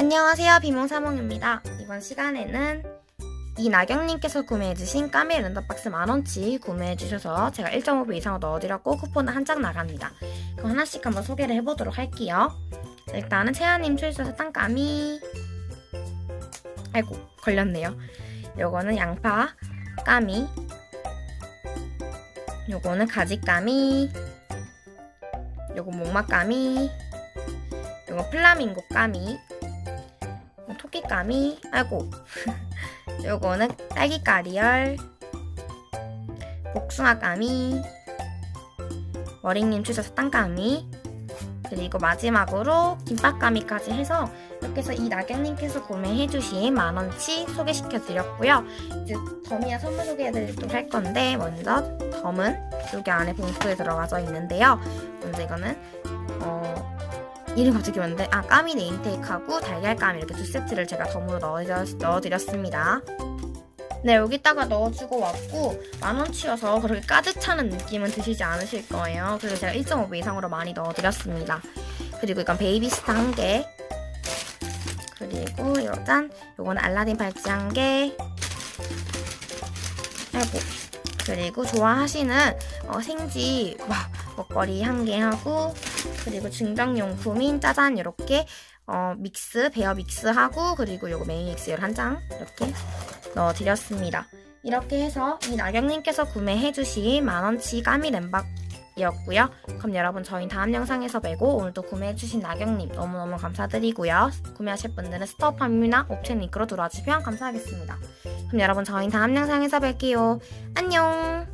안녕하세요. 비몽사몽입니다. 이번 시간에는 이나경님께서 구매해주신 까미 랜덤박스 만원치 구매해주셔서 제가 1.5배 이상을 넣어드렸고 쿠폰은 한 장 나갑니다. 그럼 하나씩 한번 소개를 해보도록 할게요. 일단은 채아님 출소서 땅까미. 아이고 걸렸네요. 요거는 양파 까미. 요거는 가지까미. 요거 목마까미. 요거 플라밍고 까미. 요 토끼 까미 아이고. 요거는 딸기 까리얼 복숭아 까미 머리님 주셔서 땅까미 그리고 마지막으로 김밥까미까지 해서 이렇게 해서 이 나경님께서 구매해주신 만원치 소개시켜드렸고요. 이제 덤이야 선물 소개해드리도록 할 건데 먼저 덤은 여기 안에 봉투에 들어가져 있는데요. 먼저 이거는 어, 이름 갑자기 기억나는데 아 까미 네임테이크하고 달걀 까미 이렇게 두 세트를 제가 덤으로 넣어드렸, 넣어 드렸습니다. 네 여기다가 넣어주고 왔고 만원치여서 그렇게 가득 차는 느낌은 드시지 않으실 거예요. 그래서 제가 1.5배 이상으로 많이 넣어드렸습니다. 그리고 이건 베이비스타 한 개. 그리고 요짠 요거는 알라딘 팔찌 한 개. 아이고 그리고 좋아하시는 어, 생지 와, 먹거리 한 개 하고 그리고 증정용품인 짜잔 이렇게 어, 믹스 베어 믹스하고 그리고 요거 메인 믹스를 한장 이렇게 넣어드렸습니다. 이렇게 해서 이 나경님께서 구매해주신 만원치 까미 램박 이었고요. 그럼 여러분 저희 다음 영상에서 뵈고 오늘도 구매해주신 나경님 너무너무 감사드리고요. 구매하실 분들은 스토어팜이나 옵션 링크로 들어와주시면 감사하겠습니다. 그럼 여러분 저희 다음 영상에서 뵐게요. 안녕!